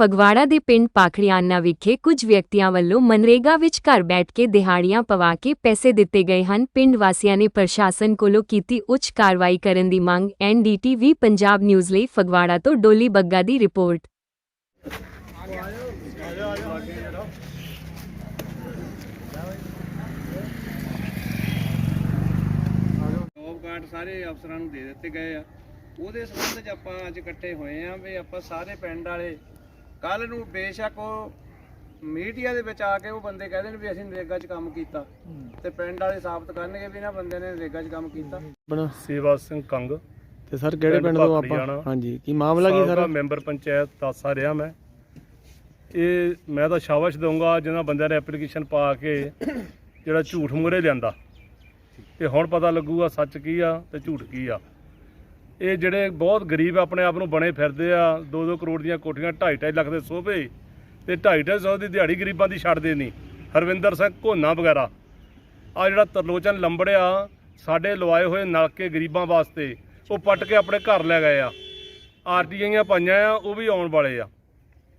ਫਗਵਾੜਾ ਦੇ ਪਿੰਡ ਪਾਖੜਿਆਨਾ ਵਿਖੇ ਕੁਝ ਵਿਅਕਤੀਆਂ ਵੱਲੋਂ ਮਨਰੇਗਾ ਵਿੱਚ ਘਰ ਬੈਠ ਕੇ ਦਿਹਾੜੀਆਂ ਪਵਾ ਕੇ ਪੈਸੇ ਦਿੱਤੇ ਗਏ ਹਨ। ਪਿੰਡ ਵਾਸੀਆਂ ਨੇ ਪ੍ਰਸ਼ਾਸਨ ਕੋਲੋਂ ਕੀਤੀ ਉੱਚ ਕਾਰਵਾਈ ਕਰਨ ਦੀ ਮੰਗ ਐਨਡੀਟੀਵੀ ਪੰਜਾਬ ਨਿਊਜ਼ ਲਈ ਫਗਵਾੜਾ ਤੋਂ ਡੋਲੀ ਬੱਗਾ ਦੀ ਰਿਪੋਰਟ। ਕਾਰਡ ਸਾਰੇ ਅਫਸਰਾਂ ਨੂੰ ਦੇ ਦਿੱਤੇ ਗਏ ਆ। ਉਹਦੇ ਸੰਬੰਧ 'ਚ ਆਪਾਂ ਅੱਜ ਇਕੱਠੇ ਹੋਏ ਆ ਵੀ ਆਪਾਂ ਸਾਰੇ ਪਿੰਡ ਵਾਲੇ ਕੱਲ ਨੂੰ ਬੇਸ਼ੱਕ ਉਹ ਮੀਡੀਆ ਦੇ ਵਿੱਚ ਆ ਕੇ ਉਹ ਬੰਦੇ ਕਹਿੰਦੇ ਨੇ ਵੀ ਅਸੀਂ ਨਰੇਗਾ 'ਚ ਕੰਮ ਕੀਤਾ। ਤੇ ਪਿੰਡ ਵਾਲੇ ਸਾਬਤ ਕਰਨਗੇ ਵੀ ਇਹਨਾਂ ਬੰਦਿਆਂ ਨੇ ਨਰੇਗਾ 'ਚ ਕੰਮ ਕੀਤਾ। ਆਪਣਾ ਸੇਵਾ ਸਿੰਘ ਕੰਗ ਤੇ ਸਰ ਕਿਹੜੇ ਪਿੰਡ ਤੋਂ ਆਪਾਂ। ਹਾਂਜੀ ਕੀ ਮਾਮਲਾ ਕੀ ਸਰ? ਮੈਂਬਰ ਪੰਚਾਇਤ ਦਾਸਾ ਰਿਹਾ ਮੈਂ। ਇਹ ਮੈਂ ਤਾਂ ਸ਼ਾਬਾਸ਼ ਦਊਂਗਾ ਜਿਹਨਾਂ ਬੰਦਿਆਂ ਨੇ ਐਪਲੀਕੇਸ਼ਨ ਪਾ ਕੇ ਜਿਹੜਾ ਝੂਠ ਮੂਹਰੇ ਲਿਆਂਦਾ। ਤੇ ਹੁਣ ਪਤਾ ਲੱਗੂਗਾ ਸੱਚ ਕੀ ਆ ਤੇ ਝੂਠ ਕੀ ਆ। ਇਹ ਜਿਹੜੇ ਬਹੁਤ ਗਰੀਬ ਆਪਣੇ ਆਪ ਨੂੰ ਬਣੇ ਫਿਰਦੇ ਆ 2-2 ਕਰੋੜ ਦੀਆਂ ਕੋਠੀਆਂ 2.5 ਲੱਖ ਦੇ ਸੋਭੇ ਤੇ 2.5 ਸੌ ਦੀ ਦਿਹਾੜੀ ਗਰੀਬਾਂ ਦੀ ਛੱਡਦੇ ਨਹੀਂ। ਹਰਵਿੰਦਰ ਸਿੰਘ ਘੋਨਾ ਵਗੈਰਾ। ਆ ਜਿਹੜਾ ਤਰਲੋਚਨ ਲੰਬੜਿਆ ਸਾਡੇ ਲਵਾਏ ਹੋਏ ਨਲਕੇ ਗਰੀਬਾਂ ਵਾਸਤੇ ਉਹ ਪੱਟ ਕੇ ਆਪਣੇ ਘਰ ਲੈ ਗਏ ਆ। ਆਰਟੀਆਈਆਂ ਪਾਈਆਂ ਆ ਉਹ ਵੀ ਆਉਣ ਵਾਲੇ ਆ।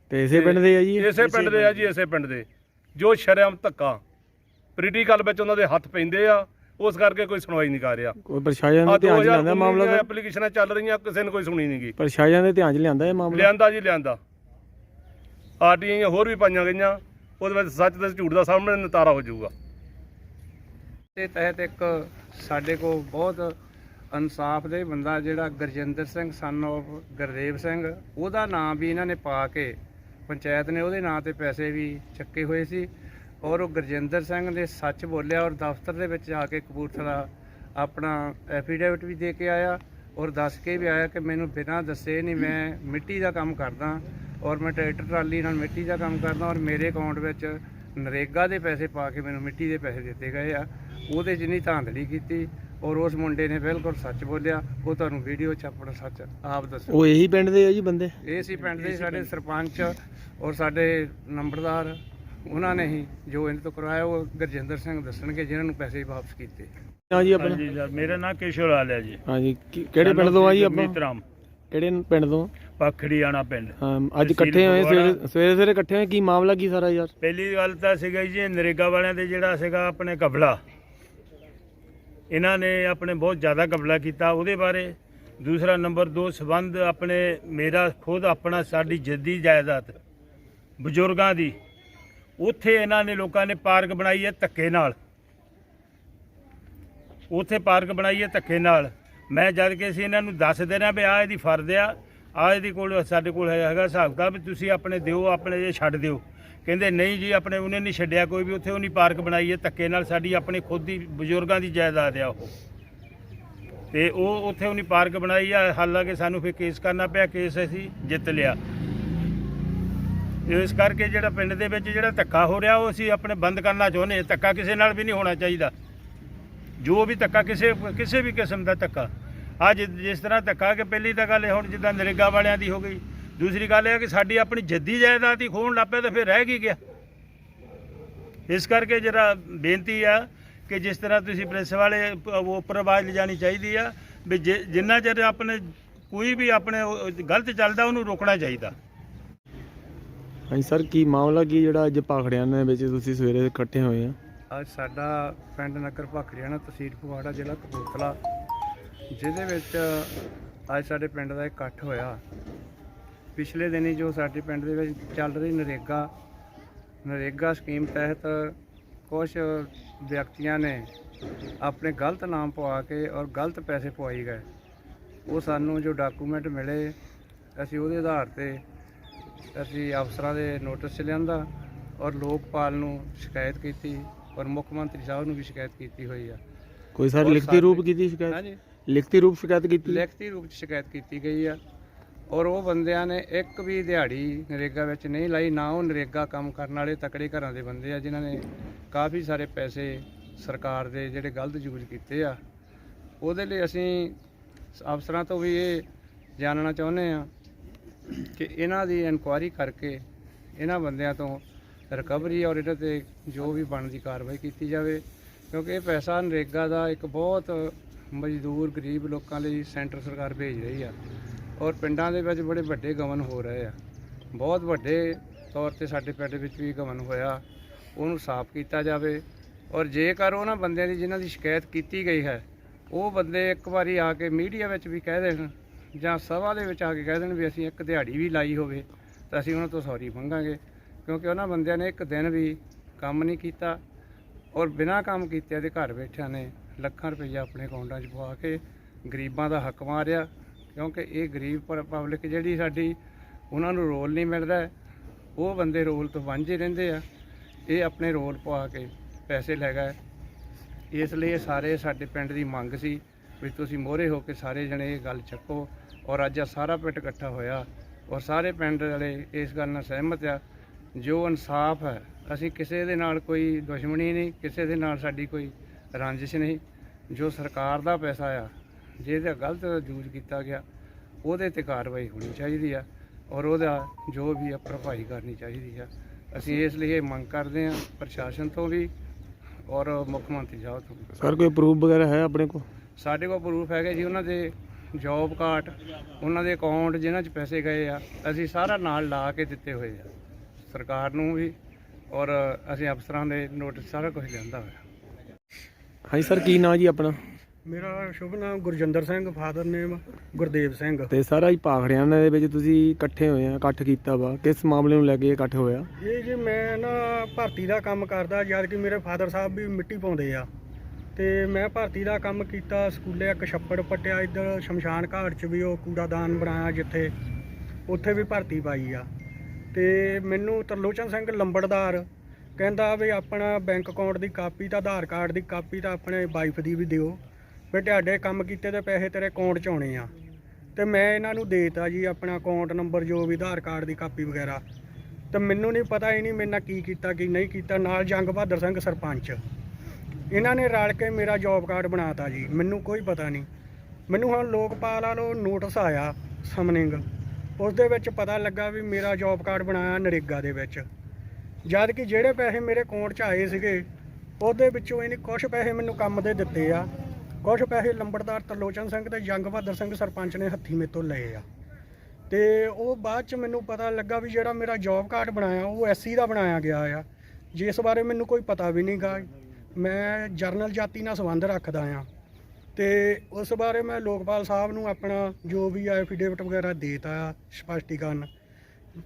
ਤੇ ਇਸੇ ਪਿੰਡ ਦੇ ਆ ਜੀ? ਇਸੇ ਪਿੰਡ ਦੇ ਆ ਜੀ ਇਸੇ ਪਿੰਡ ਦੇ। ਜੋ ਸ਼ਰਮ ਧੱਕਾ। ਪ੍ਰੀਟੀਕਲ ਵਿੱਚ ਉਹਨਾਂ ਦੇ ਹੱਥ ਪੈਂਦੇ ਆ ਉਸ ਕਰਕੇ ਕੋਈ ਸੁਣਵਾਈ ਨਹੀਂ ਕਰ ਰਿਹਾ। ਕੋਈ ਪ੍ਰਸ਼ਾਸਨ ਦੇ ਧਿਆਨ 'ਚ ਲਿਆਂਦਾ ਮਾਮਲਾ ਸਰ ਐਪਲੀਕੇਸ਼ਨਾਂ ਚੱਲ ਰਹੀਆਂ ਕਿਸੇ ਨੇ ਕੋਈ ਸੁਣੀ ਨਹੀਂ ਗਈ ਪ੍ਰਸ਼ਾਸਨ ਦੇ ਧਿਆਨ 'ਚ ਲਿਆਂਦਾ ਇਹ ਮਾਮਲਾ? ਲਿਆਂਦਾ ਜੀ ਲਿਆਂਦਾ। ਆਰਟੀਆਈਆਂ ਹੋਰ ਵੀ ਪਾਈਆਂ ਗਈਆਂ ਉਹਦੇ ਵਿੱਚ ਸੱਚ ਤੇ ਝੂਠ ਦਾ ਸਾਹਮਣੇ ਨਤਾਰਾ ਹੋ ਜਾਊਗਾ। ਤੇ ਤਹਿਤ ਇੱਕ ਸਾਡੇ ਕੋਲ ਬਹੁਤ ਇਨਸਾਫ ਦੇ ਬੰਦਾ ਜਿਹੜਾ ਗੁਰਜਿੰਦਰ ਸਿੰਘ ਸਨ of ਗੁਰਦੇਵ ਸਿੰਘ ਉਹਦਾ ਨਾਮ ਵੀ ਇਹਨਾਂ ਨੇ ਪਾ ਕੇ ਪੰਚਾਇਤ ਨੇ ਉਹਦੇ ਨਾਂ ਤੇ ਪੈਸੇ ਵੀ ਚੱਕੇ ਹੋਏ ਸੀ। ਔਰ ਉਹ ਗੁਰਜਿੰਦਰ ਸਿੰਘ ਨੇ ਸੱਚ ਬੋਲਿਆ ਔਰ ਦਫ਼ਤਰ ਦੇ ਵਿੱਚ ਜਾ ਕੇ ਕਪੂਰਥਲਾ ਆਪਣਾ ਐਫੀਡੇਵਿਟ ਵੀ ਦੇ ਕੇ ਆਇਆ ਔਰ ਦੱਸ ਕੇ ਵੀ ਆਇਆ ਕਿ ਮੈਨੂੰ ਬਿਨਾਂ ਦੱਸੇ ਨਹੀਂ ਮੈਂ ਮਿੱਟੀ ਦਾ ਕੰਮ ਕਰਦਾ ਔਰ ਮੈਂ ਟਰੈਕਟਰ ਟਰਾਲੀ ਨਾਲ ਮਿੱਟੀ ਦਾ ਕੰਮ ਕਰਦਾ ਔਰ ਮੇਰੇ ਅਕਾਊਂਟ ਵਿੱਚ ਨਰੇਗਾ ਦੇ ਪੈਸੇ ਪਾ ਕੇ ਮੈਨੂੰ ਮਿੱਟੀ ਦੇ ਪੈਸੇ ਦਿੱਤੇ ਗਏ ਆ। ਉਹਦੇ ਜਿੰਨੀ ਧਾਂਦਲੀ ਕੀਤੀ ਔਰ ਉਸ ਮੁੰਡੇ ਨੇ ਬਿਲਕੁਲ ਸੱਚ ਬੋਲਿਆ। ਉਹ ਤੁਹਾਨੂੰ ਵੀਡੀਓ 'ਚ ਆਪਣਾ ਸੱਚ ਆਪ ਦੱਸੋ ਉਹ ਇਹੀ ਪਿੰਡ ਦੇ ਆ ਜੀ ਬੰਦੇ? ਇਹ ਸੀ ਪਿੰਡ ਦੇ ਸਾਡੇ ਸਰਪੰਚ ਔਰ ਸਾਡੇ ਨੰਬਰਦਾਰ। ਉਹਨਾਂ ਨੇ ਹੀ ਜੋ ਇਹਨਾਂ ਤੋਂ ਕਰਵਾਇਆ ਉਹ ਗੁਰਜਿੰਦਰ ਸਿੰਘ ਦੱਸਣਗੇ ਜਿਨ੍ਹਾਂ ਨੂੰ ਪੈਸੇ ਵਾਪਸ ਕੀਤੇ। ਹਾਂ ਜੀ ਆਪਣਾ ਹਾਂਜੀ ਸਰ ਮੇਰਾ ਨਾਮ ਕੇਸ਼ਵ ਲਾਲ ਹੈ ਜੀ ਹਾਂਜੀ ਕੀ- ਕਿਹੜੇ ਪਿੰਡ ਤੋਂ ਆ ਜੀ ਆਪਾਂ? ਮਿੱਤਰਾਮ। ਕਿਹੜੇ ਪਿੰਡ ਤੋਂ? ਪਖੜੀ ਆਣਾ ਪਿੰਡ। ਹਾਂ, ਅੱਜ ਤਹਿਸੀਲ ਇਕੱਠੇ ਹੋਏ ਸਵੇਰੇ। ਸਵੇਰੇ ਸਵੇਰੇ ਇਕੱਠੇ ਹੋਏ ਕੀ ਮਾਮਲਾ ਕੀ ਸਾਰਾ ਯਾਰ? ਪਹਿਲੀ ਗੱਲ ਤਾਂ ਸੀਗਾ ਜੀ ਨਰੇਗਾ ਵਾਲਿਆਂ ਦੇ ਜਿਹੜਾ ਸੀਗਾ ਆਪਣੇ ਕਬਲਾ। ਇਹਨਾਂ ਨੇ ਆਪਣੇ ਬਹੁਤ ਜ਼ਿਆਦਾ ਕਬਲਾ ਕੀਤਾ ਉਹਦੇ ਬਾਰੇ। ਦੂਸਰਾ ਨੰਬਰ 2 ਸਬੰਧ ਆਪਣੇ ਮੇਰਾ ਖੁਦ ਆਪਣਾ ਸਾਡੀ ਜੱਦੀ ਜਾਇਦਾਦ ਬਜ਼ੁਰਗਾਂ ਦੀ। ਉੱਥੇ ਇਹਨਾਂ ਨੇ ਲੋਕਾਂ ਨੇ ਪਾਰਕ ਬਣਾਈ ਹੈ ਧੱਕੇ ਨਾਲ। ਉੱਥੇ ਪਾਰਕ ਬਣਾਈ ਹੈ ਧੱਕੇ ਨਾਲ। ਮੈਂ ਜਦ ਕਿ ਅਸੀਂ ਇਹਨਾਂ ਨੂੰ ਦੱਸ ਦੇਣਾ ਵੀ ਆ ਇਹਦੀ ਫਰਦ ਆ ਆ ਇਹਦੀ ਕੋਲ, ਸਾਡੇ ਕੋਲ ਹੈਗਾ ਹਿਸਾਬ ਕਿਤਾਬ ਤੁਸੀਂ ਆਪਣੇ ਦਿਓ, ਆਪਣੇ ਜੇ ਛੱਡ ਦਿਓ। ਕਹਿੰਦੇ ਨਹੀਂ ਜੀ, ਆਪਣੇ ਉਹਨੇ ਨਹੀਂ ਛੱਡਿਆ ਕੋਈ ਵੀ, ਉੱਥੇ ਉਹਨੇ ਪਾਰਕ ਬਣਾਈ ਹੈ ਧੱਕੇ ਨਾਲ, ਸਾਡੀ ਆਪਣੇ ਖੁਦ ਦੀ ਬਜ਼ੁਰਗਾਂ ਦੀ ਜਾਇਦਾਦ ਆ ਉਹ। ਤੇ ਉਹ ਉੱਥੇ ਉਹਨੇ ਪਾਰਕ ਬਣਾਈ ਆ, ਹਾਲਾਂਕਿ ਸਾਨੂੰ ਫਿਰ ਕੇਸ ਕਰਨਾ ਪਿਆ, ਕੇਸ ਅਸੀਂ ਜਿੱਤ ਲਿਆ। ਇਸ ਕਰਕੇ ਜਿਹੜਾ ਪਿੰਡ ਦੇ ਵਿੱਚ ਜਿਹੜਾ ਧੱਕਾ ਹੋ ਰਿਹਾ, ਉਹ ਅਸੀਂ ਆਪਣੇ ਬੰਦ ਕਰਨਾ ਚਾਹੁੰਦੇ ਹਾਂ। ਧੱਕਾ ਕਿਸੇ ਨਾਲ ਵੀ ਨਹੀਂ ਹੋਣਾ ਚਾਹੀਦਾ। ਜੋ ਵੀ ਧੱਕਾ, ਕਿਸੇ ਕਿਸੇ ਵੀ ਕਿਸਮ ਦਾ ਧੱਕਾ। ਅੱਜ ਜਿਸ ਤਰ੍ਹਾਂ ਧੱਕਾ ਕਿ ਪਹਿਲੀ ਤਾਂ ਗੱਲ ਇਹ ਹੁਣ ਜਿੱਦਾਂ ਨਰੇਗਾ ਵਾਲਿਆਂ ਦੀ ਹੋ ਗਈ। ਦੂਸਰੀ ਗੱਲ ਇਹ ਕਿ ਸਾਡੀ ਆਪਣੀ ਜੱਦੀ ਜਾਇਦਾਦ ਹੀ ਖੋਣ ਲੱਪੇ ਤਾਂ ਫਿਰ ਰਹਿ ਕੀ ਗਿਆ। ਇਸ ਕਰਕੇ ਜਿਹੜਾ ਬੇਨਤੀ ਆ ਕਿ ਜਿਸ ਤਰ੍ਹਾਂ ਤੁਸੀਂ ਪ੍ਰੈਸ ਵਾਲੇ ਉੱਪਰ ਆਵਾਜ਼ ਲਿਜਾਣੀ ਚਾਹੀਦੀ ਆ, ਵੀ ਜੇ- ਜਿੰਨਾ ਚਿਰ ਆਪਣੇ ਕੋਈ ਵੀ ਆਪਣੇ ਗਲਤ ਚੱਲਦਾ, ਉਹਨੂੰ ਰੋਕਣਾ ਚਾਹੀਦਾ। ਹਾਂਜੀ, ਸਰ, ਕੀ ਮਾਮਲਾ ਕੀ ਜਿਹੜਾ ਅੱਜ ਪਾਖੜਿਆਨਾ ਵਿੱਚ ਤੁਸੀਂ ਸਵੇਰੇ ਇਕੱਠੇ ਹੋਏ ਆ? ਅੱਜ ਸਾਡਾ ਪਿੰਡ ਨਗਰ ਭਾਖੜੀਆਣਾ ਤਹਿਸੀਲ ਫਗਵਾੜਾ ਜ਼ਿਲ੍ਹਾ ਕਪੂਰਥਲਾ, ਜਿਹਦੇ ਵਿੱਚ ਅੱਜ ਸਾਡੇ ਪਿੰਡ ਦਾ ਇਕੱਠ ਹੋਇਆ। ਪਿਛਲੇ ਦਿਨੀ ਜੋ ਸਾਡੇ ਪਿੰਡ ਦੇ ਵਿੱਚ ਚੱਲ ਰਹੀ ਨਰੇਗਾ ਨਰੇਗਾ ਸਕੀਮ ਤਹਿਤ ਕੁਝ ਵਿਅਕਤੀਆਂ ਨੇ ਆਪਣੇ ਗਲਤ ਨਾਮ ਪਵਾ ਕੇ ਔਰ ਗਲਤ ਪੈਸੇ ਪਵਾਈ ਗਏ। ਉਹ ਸਾਨੂੰ ਜੋ ਡਾਕੂਮੈਂਟ ਮਿਲੇ, ਅਸੀਂ ਉਹਦੇ ਆਧਾਰ ਤੇ ਅਸੀਂ ਅਫਸਰਾਂ ਦੇ ਨੋਟਿਸ 'ਚ ਲਿਆਂਦਾ ਔਰ ਲੋਕਪਾਲ ਨੂੰ ਸ਼ਿਕਾਇਤ ਕੀਤੀ ਔਰ ਮੁੱਖ ਮੰਤਰੀ ਸਾਹਿਬ ਨੂੰ ਵੀ ਸ਼ਿਕਾਇਤ ਕੀਤੀ ਹੋਈ ਆ। ਕੋਈ ਸਰ ਔਰ ਲਿਖਤੀ ਰੂਪ ਕੀਤੀ ਸ਼ਿਕਾਇਤ? ਹਾਂਜੀ। ਲਿਖਤੀ ਰੂਪ ਸ਼ਿਕਾਇਤ ਕੀਤੀ? ਲਿਖਤੀ ਰੂਪ 'ਚ ਸ਼ਿਕਾਇਤ ਕੀਤੀ ਗਈ ਆ ਔਰ ਉਹ ਬੰਦਿਆਂ ਨੇ ਇੱਕ ਵੀ ਦਿਹਾੜੀ ਨਰੇਗਾ ਵਿੱਚ ਨਹੀਂ ਲਾਈ ਨਾ ਉਹ ਨਰੇਗਾ ਕੰਮ ਕਰਨ ਵਾਲੇ ਤਕੜੇ ਘਰਾਂ ਦੇ ਬੰਦੇ ਆ ਜਿਨ੍ਹਾਂ ਨੇ ਕਾਫੀ ਸਾਰੇ ਪੈਸੇ ਸਰਕਾਰ ਦੇ ਜਿਹੜੇ ਗਲਤ ਯੂਜ਼ ਕੀਤੇ ਆ। ਉਹਦੇ ਲਈ ਅਸੀਂ ਅਫਸਰਾਂ ਤੋਂ ਵੀ ਇਹ ਜਾਣਨਾ ਚਾਹੁੰਦੇ ਆ ਕਿ ਇਹਨਾਂ ਦੀ ਇਨਕੁਆਇਰੀ ਕਰਕੇ ਇਹਨਾਂ ਬੰਦਿਆਂ ਤੋਂ ਰਿਕਵਰੀ ਔਰ ਇਹਨਾਂ ਤੇ ਜੋ ਵੀ ਬਣਦੀ ਕਾਰਵਾਈ ਕੀਤੀ ਜਾਵੇ, ਕਿਉਂਕਿ ਇਹ ਪੈਸਾ ਨਰੇਗਾ ਦਾ ਇੱਕ ਬਹੁਤ ਮਜ਼ਦੂਰ, ਗਰੀਬ ਲੋਕਾਂ ਲਈ ਸੈਂਟਰ ਸਰਕਾਰ ਭੇਜ ਰਹੀ ਆ ਔਰ ਪਿੰਡਾਂ ਦੇ ਵਿੱਚ ਬੜੇ ਵੱਡੇ ਗਮਨ ਹੋ ਰਹੇ ਆ। ਬਹੁਤ ਵੱਡੇ ਤੌਰ ਤੇ ਸਾਡੇ ਪਿੰਡ ਵਿੱਚ ਵੀ ਗਮਨ ਹੋਇਆ, ਉਹਨੂੰ ਸਾਫ਼ ਕੀਤਾ ਜਾਵੇ ਔਰ ਜੇਕਰ ਉਹਨਾਂ ਬੰਦਿਆਂ ਦੀ ਜਿਨ੍ਹਾਂ ਦੀ ਸ਼ਿਕਾਇਤ ਕੀਤੀ ਗਈ ਹੈ, ਉਹ ਬੰਦੇ ਇੱਕ ਵਾਰੀ ਆ ਕੇ ਮੀਡੀਆ ਵਿੱਚ ਵੀ ਕਹਿ ਦੇਣ ਜਾਂ ਸਭਾ ਦੇ ਵਿੱਚ ਆ ਕੇ ਕਹਿ ਦੇਣ ਵੀ ਅਸੀਂ ਇੱਕ ਦਿਹਾੜੀ ਵੀ ਲਾਈ ਹੋਵੇ, ਤਾਂ ਅਸੀਂ ਉਹਨਾਂ ਤੋਂ ਸੌਰੀ ਮੰਗਾਂਗੇ। ਕਿਉਂਕਿ ਉਹਨਾਂ ਬੰਦਿਆਂ ਨੇ ਇੱਕ ਦਿਨ ਵੀ ਕੰਮ ਨਹੀਂ ਕੀਤਾ ਔਰ ਬਿਨਾਂ ਕੰਮ ਕੀਤੇ ਦੇ ਘਰ ਬੈਠਿਆਂ ਨੇ ਲੱਖਾਂ ਰੁਪਈਆ ਆਪਣੇ ਅਕਾਊਂਟਾਂ 'ਚ ਪਵਾ ਕੇ ਗਰੀਬਾਂ ਦਾ ਹੱਕ ਮਾਰਿਆ। ਕਿਉਂਕਿ ਇਹ ਗਰੀਬ ਪਰ ਪਬਲਿਕ ਜਿਹੜੀ ਸਾਡੀ, ਉਹਨਾਂ ਨੂੰ ਰੋਲ ਨਹੀਂ ਮਿਲਦਾ। ਉਹ ਬੰਦੇ ਰੋਲ ਤੋਂ ਵਾਂਝੇ ਰਹਿੰਦੇ ਆ। ਇਹ ਆਪਣੇ ਰੋਲ ਪਵਾ ਕੇ ਪੈਸੇ ਲੈ ਗਏ। ਇਸ ਲਈ ਸਾਰੇ ਸਾਡੇ ਪਿੰਡ ਦੀ ਮੰਗ ਸੀ ਵੀ ਤੁਸੀਂ ਮੋਹਰੇ ਹੋ ਕੇ ਸਾਰੇ ਜਣੇ ਇਹ ਗੱਲ ਚੱਕੋ ਔਰ ਅੱਜ ਆ ਸਾਰਾ ਪਿੰਡ ਇਕੱਠਾ ਹੋਇਆ ਔਰ ਸਾਰੇ ਪਿੰਡ ਵਾਲੇ ਇਸ ਗੱਲ ਨਾਲ ਸਹਿਮਤ ਆ, ਜੋ ਇਨਸਾਫ ਹੈ, ਅਸੀਂ ਕਿਸੇ ਦੇ ਨਾਲ ਕੋਈ ਦੁਸ਼ਮਣੀ ਨਹੀਂ, ਕਿਸੇ ਦੇ ਨਾਲ ਸਾਡੀ ਕੋਈ ਰੰਜਿਸ਼ ਨਹੀਂ, ਜੋ ਸਰਕਾਰ ਦਾ ਪੈਸਾ ਆ, ਜਿਹਦਾ ਗਲਤ ਯੂਜ਼ ਕੀਤਾ ਗਿਆ, ਉਹਦੇ ਤੇ ਕਾਰਵਾਈ ਹੋਣੀ ਚਾਹੀਦੀ ਆ ਔਰ ਉਹਦਾ ਜੋ ਵੀ ਆ ਭਰਪਾਈ ਕਰਨੀ ਚਾਹੀਦੀ ਆ ਅਸੀਂ ਇਸ ਲਈ ਇਹ ਮੰਗ ਕਰਦੇ ਆ ਪ੍ਰਸ਼ਾਸਨ ਤੋਂ ਵੀ ਔਰ ਮੁੱਖ ਮੰਤਰੀ ਸਾਹਿਬ ਤੋਂ ਵੀ। ਸਰ, ਕੋਈ ਪ੍ਰੂਫ ਵਗੈਰਾ ਹੈ ਆਪਣੇ ਕੋਲ ਸਾਡੇ ਕੋਲ ਪ੍ਰੂਫ ਹੈਗੇ ਜੀ ਉਹਨਾਂ ਦੇ ਜੌਬ ਕਾਰਡ ਉਹਨਾਂ ਦੇ ਅਕਾਊਂਟ ਜਿਨ੍ਹਾਂ 'ਚ ਪੈਸੇ ਗਏ ਆ ਅਸੀਂ ਸਾਰਾ ਨਾਲ ਲਾ ਕੇ ਦਿੱਤੇ ਹੋਏ ਆ। ਸਰਕਾਰ ਨੂੰ ਵੀ ਔਰ ਅਸੀਂ ਅਫਸਰਾਂ ਦੇ ਨੋਟਿਸ ਸਾਰਾ ਕੁਝ ਲਿਆਂਦਾ ਹੋਇਆ। ਹਾਂਜੀ ਸਰ ਕੀ ਨਾਂ ਜੀ ਆਪਣਾ? ਮੇਰਾ ਸ਼ੁਭ ਨਾਮ ਗੁਰਜਿੰਦਰ ਸਿੰਘ ਫਾਦਰ ਨੇਮ ਗੁਰਦੇਵ ਸਿੰਘ। ਤੇ ਸਾਰਾ ਹੀ ਪਾਖੜਿਆਂ ਦੇ ਵਿੱਚ ਤੁਸੀਂ ਇਕੱਠੇ ਹੋਏ ਆ ਇਕੱਠ ਕੀਤਾ ਵਾ। ਕਿਸ ਮਾਮਲੇ ਨੂੰ ਲੈ ਕੇ ਇਕੱਠ ਹੋਇਆ ਇਹ ਜੀ ਮੈਂ ਨਾ ਭਰਤੀ ਦਾ ਕੰਮ ਕਰਦਾ ਜਦ ਕਿ ਮੇਰੇ ਫਾਦਰ ਸਾਹਿਬ ਵੀ ਮਿੱਟੀ ਪਾਉਂਦੇ ਆ। ਤੇ ਮੈਂ ਭਰਤੀ ਦਾ ਕੰਮ ਕੀਤਾ, ਸਕੂਲੇ ਇੱਕ ਛੱਪੜ ਪੱਟਿਆ ਇੱਧਰ ਸ਼ਮਸ਼ਾਨ ਘਾਟ 'ਚ ਵੀ ਉਹ ਕੂੜਾਦਾਨ ਬਣਾਇਆ ਜਿੱਥੇ, ਉੱਥੇ ਵੀ ਭਰਤੀ ਪਾਈ ਆ। ਤੇ ਮੈਨੂੰ ਤਰਲੋਚਨ ਸਿੰਘ ਲੰਬੜਦਾਰ ਕਹਿੰਦਾ ਵੀ ਆਪਣਾ ਬੈਂਕ ਅਕਾਊਂਟ ਦੀ ਕਾਪੀ ਤਾਂ ਆਧਾਰ ਕਾਰਡ ਦੀ ਕਾਪੀ ਤਾਂ ਆਪਣੇ ਵਾਈਫ ਦੀ ਵੀ ਦਿਓ, ਵੀ ਤੁਹਾਡੇ ਕੰਮ ਕੀਤੇ ਦੇ ਪੈਸੇ ਤੇਰੇ ਅਕਾਊਂਟ 'ਚ ਆਉਣੇ ਆ। ਤੇ ਮੈਂ ਇਹਨਾਂ ਨੂੰ ਦੇਤਾ ਜੀ ਆਪਣਾ ਅਕਾਊਂਟ ਨੰਬਰ ਜੋ ਵੀ ਆਧਾਰ ਕਾਰਡ ਦੀ ਕਾਪੀ ਵਗੈਰਾ। ਤੇ ਮੈਨੂੰ ਨਹੀਂ ਪਤਾ ਹੀ ਨਹੀਂ ਮੇਰੇ ਨਾਲ ਕੀ ਕੀਤਾ, ਕੀ ਨਹੀਂ ਕੀਤਾ, ਨਾਲ ਜੰਗ ਬਹਾਦਰ ਸਿੰਘ ਸਰਪੰਚ। ਇਹਨਾਂ ਨੇ ਰਲ ਕੇ ਮੇਰਾ ਜੌਬ ਕਾਰਡ ਬਣਾਤਾ ਜੀ, ਮੈਨੂੰ ਕੋਈ ਪਤਾ ਨਹੀਂ। ਮੈਨੂੰ ਹੁਣ ਲੋਕਪਾਲ ਵਾਲੋ ਨੋਟਿਸ ਆਇਆ ਸਮਨਿੰਗ ਉਸ ਦੇ ਵਿੱਚ ਪਤਾ ਲੱਗਾ ਵੀ ਮੇਰਾ ਜੌਬ ਕਾਰਡ ਬਣਾਇਆ ਨਰੇਗਾ ਦੇ ਵਿੱਚ। ਜਦ ਕਿ ਜਿਹੜੇ ਪੈਸੇ ਮੇਰੇ ਅਕਾਊਂਟ 'ਚ ਆਏ ਸੀਗੇ, ਉਹਦੇ ਵਿੱਚੋਂ ਇਹਨੇ ਕੁਝ ਪੈਸੇ ਮੈਨੂੰ ਕੰਮ ਦੇ ਦਿੱਤੇ ਆ। ਕੁਝ ਪੈਸੇ ਲੰਬੜਦਾਰ ਤਰਲੋਚਨ ਸਿੰਘ ਤੇ ਜੰਗ ਬਹਾਦਰ ਸਿੰਘ ਸਰਪੰਚ ਨੇ ਹੱਥੀ ਮੇਰੇ ਤੋਂ ਲਏ ਆ। ਤੇ ਉਹ ਬਾਅਦ ਚ ਮੈਨੂੰ ਪਤਾ ਲੱਗਾ ਵੀ ਜਿਹੜਾ ਮੇਰਾ ਜੌਬ ਕਾਰਡ ਬਣਾਇਆ, ਉਹ ਐਸਸੀ ਦਾ ਬਣਾਇਆ ਗਿਆ ਆ। ਜਿਸ ਬਾਰੇ ਮੈਨੂੰ ਕੋਈ ਪਤਾ ਵੀ ਨਹੀਂਗਾ ਮੈਂ ਜਰਨਲ ਜਾਤੀ ਨਾਲ ਸੰਬੰਧ ਰੱਖਦਾ ਆ ਤੇ ਉਸ ਬਾਰੇ ਮੈਂ ਲੋਕਪਾਲ ਸਾਹਿਬ ਨੂੰ ਆਪਣਾ ਜੋ ਵੀ ਐਫੀਡੇਵਿਟ ਵਗੈਰਾ ਦੇਤਾ ਆ ਸਪਸ਼ਟੀਕਰਨ।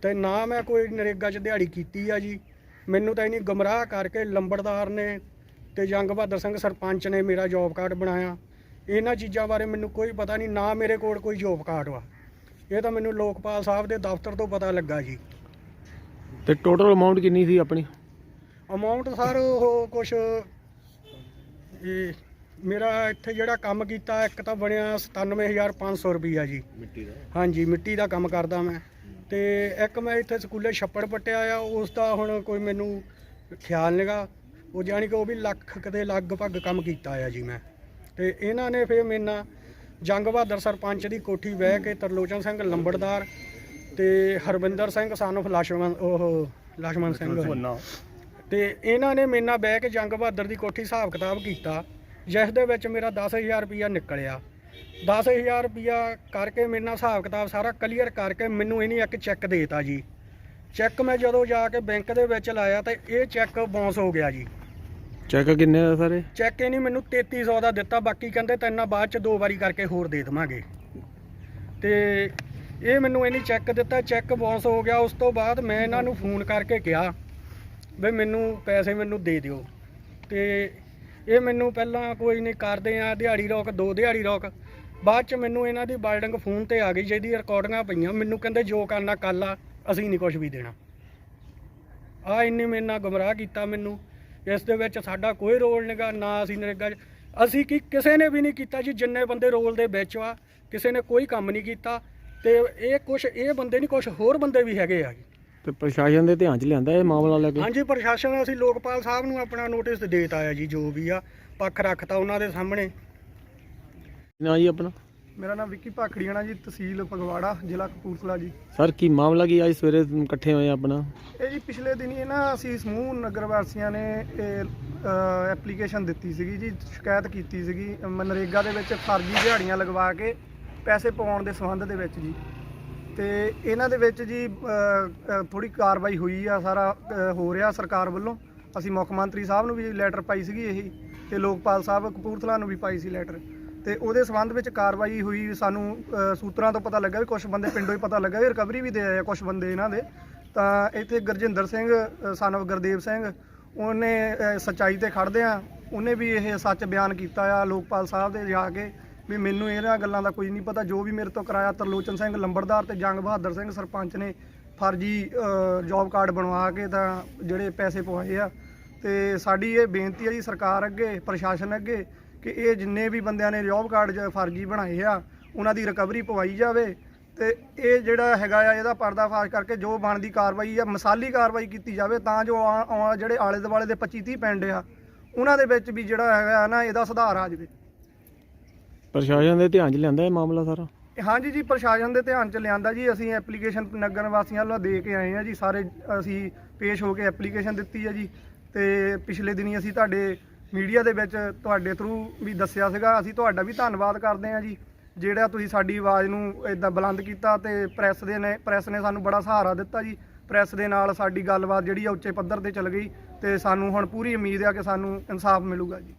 ਤੇ ਨਾ ਮੈਂ ਕੋਈ ਨਰੇਗਾ 'ਚ ਦਿਹਾੜੀ ਕੀਤੀ ਆ ਜੀ। ਮੈਨੂੰ ਤਾਂ ਇਹਨੀ ਗਮਰਾਹ ਕਰਕੇ ਲੰਬੜਦਾਰ ਨੇ ਤੇ ਜੰਗ ਬਹਾਦਰ ਸਿੰਘ ਸਰਪੰਚ ਨੇ ਮੇਰਾ ਜੌਬ ਕਾਰਡ ਬਣਾਇਆ। ਇਹਨਾਂ ਚੀਜ਼ਾਂ ਬਾਰੇ ਮੈਨੂੰ ਕੋਈ ਪਤਾ ਨਹੀਂ ਨਾ ਮੇਰੇ ਕੋਲ ਕੋਈ ਜੌਬ ਕਾਰਡ ਵਾ। ਇਹ ਤਾਂ ਮੈਨੂੰ ਲੋਕਪਾਲ ਸਾਹਿਬ ਦੇ ਦਫ਼ਤਰ ਤੋਂ ਪਤਾ ਲੱਗਾ ਜੀ। ਤੇ ਟੋਟਲ ਅਮਾਉਂਟ ਕਿੰਨੀ ਸੀ ਆਪਣੀ? ਅਮਾਉਂਟ ਸਰ ਉਹ ਕੁਛ ਇਹ ਮੇਰਾ ਇੱਥੇ ਜਿਹੜਾ ਕੰਮ ਕੀਤਾ ਇੱਕ ਤਾਂ ਬਣਿਆ 97500 ਰੁਪਈਆ ਜੀ। ਮਿੱਟੀ ਦਾ? ਹਾਂਜੀ ਮਿੱਟੀ ਦਾ ਕੰਮ ਕਰਦਾ ਮੈਂ। ਤੇ ਇੱਕ ਮੈਂ ਇੱਥੇ ਸਕੂਲੇ ਛੱਪੜ ਪੱਟਿਆ ਆ ਉਸ ਦਾ ਹੁਣ ਕੋਈ ਮੈਨੂੰ ਖਿਆਲ ਨਹੀਂਗਾ ਉਹ ਜਾਨੀ ਕਿ ਉਹ ਵੀ ਲੱਖ ਕਦੇ ਲਗਭਗ ਕੰਮ ਕੀਤਾ ਆ ਜੀ ਮੈਂ। ਤੇ ਇਹਨਾਂ ਨੇ ਫੇਰ ਮੇਨਾ ਜੰਗ ਬਹਾਦਰ ਸਰਪੰਚ ਦੀ ਕੋਠੀ ਵਹਿ ਕੇ ਤਰਲੋਚਨ ਸਿੰਘ ਲੰਬੜਦਾਰ ਤੇ ਹਰਵਿੰਦਰ ਸਿੰਘ ਸਾਨੂੰ ਲਛਮਣ ਉਹ ਲਛਮਣ ਸਿੰਘ। ਤੇ ਇਹਨਾਂ ਨੇ ਮੇਰੇ ਨਾਲ ਬਹਿ ਕੇ ਜੰਗ ਬਹਾਦਰ ਦੀ ਕੋਠੀ ਹਿਸਾਬ ਕਿਤਾਬ ਕੀਤਾ ਜਿਸ ਦੇ ਵਿੱਚ ਮੇਰਾ 10000 ਰੁਪਇਆ ਨਿਕਲਿਆ। 10000 ਰੁਪਇਆ ਕਰਕੇ ਮੇਰੇ ਨਾਲ ਹਿਸਾਬ ਕਿਤਾਬ ਸਾਰਾ ਕਲੀਅਰ ਕਰਕੇ ਮੈਨੂੰ ਇਹਨੇ ਇੱਕ ਚੈੱਕ ਦੇਤਾ ਜੀ। ਚੈੱਕ ਮੈਂ ਜਦੋਂ ਜਾ ਕੇ ਬੈਂਕ ਦੇ ਵਿੱਚ ਲਾਇਆ ਤੇ ਇਹ ਚੈੱਕ ਬਾਉਂਸ ਹੋ ਗਿਆ ਜੀ। ਚੈੱਕ ਕਿੰਨੇ ਦਾ ਸਾਰੇ? ਚੈੱਕ ਇਹਨੇ ਮੈਨੂੰ 3300 ਦਾ ਦਿੱਤਾ ਬਾਕੀ ਕਹਿੰਦੇ ਤੈਨਾਂ ਬਾਅਦ ਚ ਦੋ ਵਾਰੀ ਕਰਕੇ ਹੋਰ ਦੇ ਦੇਵਾਂਗੇ। ਤੇ ਇਹ ਮੈਨੂੰ ਇਹਨੇ ਚੈੱਕ ਦਿੱਤਾ ਚੈੱਕ ਬਾਉਂਸ ਹੋ ਗਿਆ। ਉਸ ਤੋਂ ਬਾਅਦ ਮੈਂ ਇਹਨਾਂ ਨੂੰ ਫੋਨ ਕਰਕੇ ਕਿਹਾ ਵੀ ਮੈਨੂੰ ਪੈਸੇ ਮੈਨੂੰ ਦੇ ਦਿਓ। ਤੇ ਇਹ ਮੈਨੂੰ ਪਹਿਲਾਂ ਕੋਈ ਨਹੀਂ ਕਰਦੇ ਆ, ਦਿਹਾੜੀ ਰੋਕ, ਦੋ ਦਿਹਾੜੀ ਰੋਕ। ਬਾਅਦ ਚ ਮੈਨੂੰ ਇਹਨਾਂ ਦੀ ਬਾਲਡਿੰਗ ਫੋਨ ਤੇ ਆ ਗਈ, ਜਿਹਦੀ ਰਿਕਾਰਡਿੰਗਾਂ ਪਈਆਂ। ਮੈਨੂੰ ਕਹਿੰਦੇ, ਜੋ ਕਰਨਾ ਕੱਲ ਆ, ਅਸੀਂ ਨਹੀਂ ਕੁਝ ਵੀ ਦੇਣਾ। ਆ ਇੰਨੇ ਮੇਰੇ ਨਾਲ ਗੁੰਮਰਾਹ ਕੀਤਾ ਮੈਨੂੰ। ਇਸ ਦੇ ਵਿੱਚ ਸਾਡਾ ਕੋਈ ਰੋਲ ਨਹੀਂਗਾ ਨਾ ਅਸੀਂ ਨਰੇਗਾ ਅਸੀਂ ਕੀ, ਕਿਸੇ ਨੇ ਵੀ ਨਹੀਂ ਕੀਤਾ ਜੀ, ਜਿੰਨੇ ਬੰਦੇ ਰੋਲ ਦੇ ਵਿੱਚ ਆ, ਕਿਸੇ ਨੇ ਕੋਈ ਕੰਮ ਨਹੀਂ ਕੀਤਾ। ਤੇ ਇਹ ਕੁਝ ਇਹ ਬੰਦੇ ਨਹੀਂ ਕੁਝ ਹੋਰ ਬੰਦੇ ਵੀ ਹੈਗੇ ਆ ਜੀ। ਤੇ ਪ੍ਰਸ਼ਾਸਨ ਦੇ ਧਿਆਨ 'ਚ ਲਿਆਂਦਾ ਇਹ ਮਾਮਲਾ ਲੈ ਕੇ? ਹਾਂਜੀ ਪ੍ਰਸ਼ਾਸਨ ਅਸੀਂ ਲੋਕਪਾਲ ਸਾਹਿਬ ਨੂੰ ਆਪਣਾ ਨੋਟਿਸ ਦੇਤਾ ਆ ਜੀ ਜੋ ਵੀ ਆ। ਪੱਖ ਰੱਖਤਾ ਉਹਨਾਂ ਦੇ ਸਾਹਮਣੇ। ਨਾ ਜੀ ਆਪਣਾ? ਮੇਰਾ ਨਾਮ ਵਿੱਕੀ ਭਾਖੜੀਆਣਾ ਜੀ ਤਹਿਸੀਲ ਫਗਵਾੜਾ ਜ਼ਿਲ੍ਹਾ ਕਪੂਰਥਲਾ ਜੀ। ਸਰ ਕੀ ਮਾਮਲਾ ਕੀ ਅੱਜ ਸਵੇਰੇ ਇਕੱਠੇ ਹੋਏ ਆ ਆਪਣਾ। ਇਹ ਜੀ ਪਿਛਲੇ ਦਿਨੀ ਇਹ ਨਾ ਅਸੀਂ ਸਮੂਹ ਨਗਰ ਵਾਸੀਆਂ ਨੇ ਇਹ ਐਪਲੀਕੇਸ਼ਨ ਦਿੱਤੀ ਸੀਗੀ ਜੀ ਸ਼ਿਕਾਇਤ ਕੀਤੀ ਸੀਗੀ। ਮਨਰੇਗਾ ਦੇ ਵਿੱਚ ਫਰਜ਼ੀ ਦਿਹਾੜੀਆਂ ਲਗਵਾ ਕੇ ਪੈਸੇ ਪਾਉਣ ਦੇ ਸੰਬੰਧ ਦੇ ਵਿੱਚ ਜੀ। ਤੇ ਇਹਨਾਂ ਦੇ ਵਿੱਚ ਜੀ ਥੋੜੀ ਕਾਰਵਾਈ ਹੋਈ ਆ ਸਾਰਾ ਹੋ ਰਿਹਾ ਸਰਕਾਰ ਵੱਲੋਂ। ਅਸੀਂ ਮੁੱਖ ਮੰਤਰੀ ਸਾਹਿਬ ਨੂੰ ਵੀ ਲੈਟਰ ਪਾਈ ਸੀਗੀ ਇਹੀ ਤੇ ਲੋਕਪਾਲ ਸਾਹਿਬ ਕਪੂਰਥਲਾ ਨੂੰ ਵੀ ਪਾਈ ਸੀ ਲੈਟਰ ਤੇ ਉਹਦੇ ਸੰਬੰਧ ਵਿੱਚ ਕਾਰਵਾਈ ਹੋਈ ਸਾਨੂੰ ਸੂਤਰਾਂ ਤੋਂ ਪਤਾ ਲੱਗਾ ਵੀ ਕੁਝ ਬੰਦੇ ਪਿੰਡੋਂ ਹੀ ਪਤਾ ਲੱਗਾ ਵੀ ਰਿਕਵਰੀ ਵੀ ਦੇ ਆਏ ਆ ਕੁਝ ਬੰਦੇ ਇਹਨਾਂ ਦੇ। ਤਾਂ ਇੱਥੇ ਗੁਰਜਿੰਦਰ ਸਿੰਘ ਸਨ ਗੁਰਦੇਵ ਸਿੰਘ ਉਹਨੇ ਅ, ਸੱਚਾਈ ਤੇ ਖੜਦੇ ਆ। ਉਹਨੇ ਵੀ ਇਹ ਸੱਚ ਬਿਆਨ ਕੀਤਾ ਆ ਲੋਕਪਾਲ ਸਾਹਿਬ ਦੇ ਜਾ ਕੇ। ਵੀ ਮੈਨੂੰ ਇਹਨਾਂ ਗੱਲਾਂ ਦਾ ਕੋਈ ਨਹੀਂ ਪਤਾ। ਜੋ ਵੀ ਮੇਰੇ ਤੋਂ ਕਰਾਇਆ ਤਰਲੋਚਨ ਸਿੰਘ, ਲੰਬੜਦਾਰ ਤੇ ਜੰਗ ਬਹਾਦਰ ਸਿੰਘ ਸਰਪੰਚ ਨੇ ਫਰਜੀ ਜੌਬ ਕਾਰਡ ਬਣਵਾ ਕੇ ਤਾਂ ਜਿਹੜੇ ਪੈਸੇ ਪਵਾਏ ਆ। ਤੇ ਸਾਡੀ ਇਹ ਬੇਨਤੀ ਹੈ ਜੀ ਸਰਕਾਰ ਅੱਗੇ, ਪ੍ਰਸ਼ਾਸਨ ਅੱਗੇ, ਕਿ ਇਹ ਜਿੰਨੇ ਵੀ ਬੰਦਿਆਂ ਨੇ ਜੌਬ ਕਾਰਡ ਫਰਜੀ ਬਣਾਏ ਆ, ਉਹਨਾਂ ਦੀ ਰਿਕਵਰੀ ਪਵਾਈ ਜਾਵੇ। ਤੇ ਇਹ ਜਿਹੜਾ ਹੈਗਾ ਆ, ਇਹਦਾ ਪਰਦਾਫਾਸ਼ ਕਰਕੇ ਜੋ ਬਣਦੀ ਕਾਰਵਾਈ ਆ, ਮਸਾਲੀ ਕਾਰਵਾਈ ਕੀਤੀ ਜਾਵੇ, ਤਾਂ ਜੋ ਆ- ਆ ਜਿਹੜੇ ਆਲੇ ਦੁਆਲੇ ਦੇ 25 30 ਪਿੰਡ ਆ, ਉਹਨਾਂ ਦੇ ਵਿੱਚ ਵੀ ਜਿਹੜਾ ਹੈਗਾ ਨਾ, ਇਹਦਾ ਸੁਧਾਰ ਆ ਜਾਵੇ। ਪ੍ਰਸ਼ਾਸਨ ਦੇ ਧਿਆਨ 'ਚ ਲਿਆਂਦਾ ਇਹ ਮਾਮਲਾ ਸਾਰਾ? ਹਾਂਜੀ ਜੀ, ਪ੍ਰਸ਼ਾਸਨ ਦੇ ਧਿਆਨ ਚ ਲਿਆਂਦਾ ਜੀ। ਅਸੀਂ ਐਪਲੀਕੇਸ਼ਨ ਨਗਰ ਵਾਸੀਆਂ ਵੱਲੋਂ ਦੇ ਕੇ ਆਏ ਆ ਜੀ। ਸਾਰੇ ਅਸੀਂ ਪੇਸ਼ ਹੋ ਕੇ ਐਪਲੀਕੇਸ਼ਨ ਦਿੱਤੀ ਹੈ ਜੀ। ਤੇ ਪਿਛਲੇ ਦਿਨੀ ਅਸੀਂ ਤੁਹਾਡੇ ਮੀਡੀਆ ਦੇ ਵਿੱਚ ਤੁਹਾਡੇ ਥਰੂ ਵੀ ਦੱਸਿਆ ਸੀਗਾ। ਅਸੀਂ ਤੁਹਾਡਾ ਵੀ ਧੰਨਵਾਦ ਕਰਦੇ ਹਾਂ ਜੀ। ਜਿਹੜਾ ਤੁਸੀਂ ਸਾਡੀ ਆਵਾਜ਼ ਨੂੰ ਇਦਾਂ ਬੁਲੰਦ ਕੀਤਾ ਤੇ ਪ੍ਰੈਸ ਦੇ ਨੇ ਪ੍ਰੈਸ ਨੇ ਸਾਨੂੰ ਬੜਾ ਸਹਾਰਾ ਦਿੱਤਾ ਜੀ। ਪ੍ਰੈਸ ਦੇ ਨਾਲ ਸਾਡੀ ਗੱਲਬਾਤ ਜਿਹੜੀ ਆ ਉੱਚੇ ਪੱਧਰ ਤੇ ਚੱਲ ਗਈ ਤੇ ਸਾਨੂੰ ਹੁਣ ਪੂਰੀ ਉਮੀਦ ਆ ਕਿ ਸਾਨੂੰ ਇਨਸਾਫ ਮਿਲੂਗਾ ਜੀ।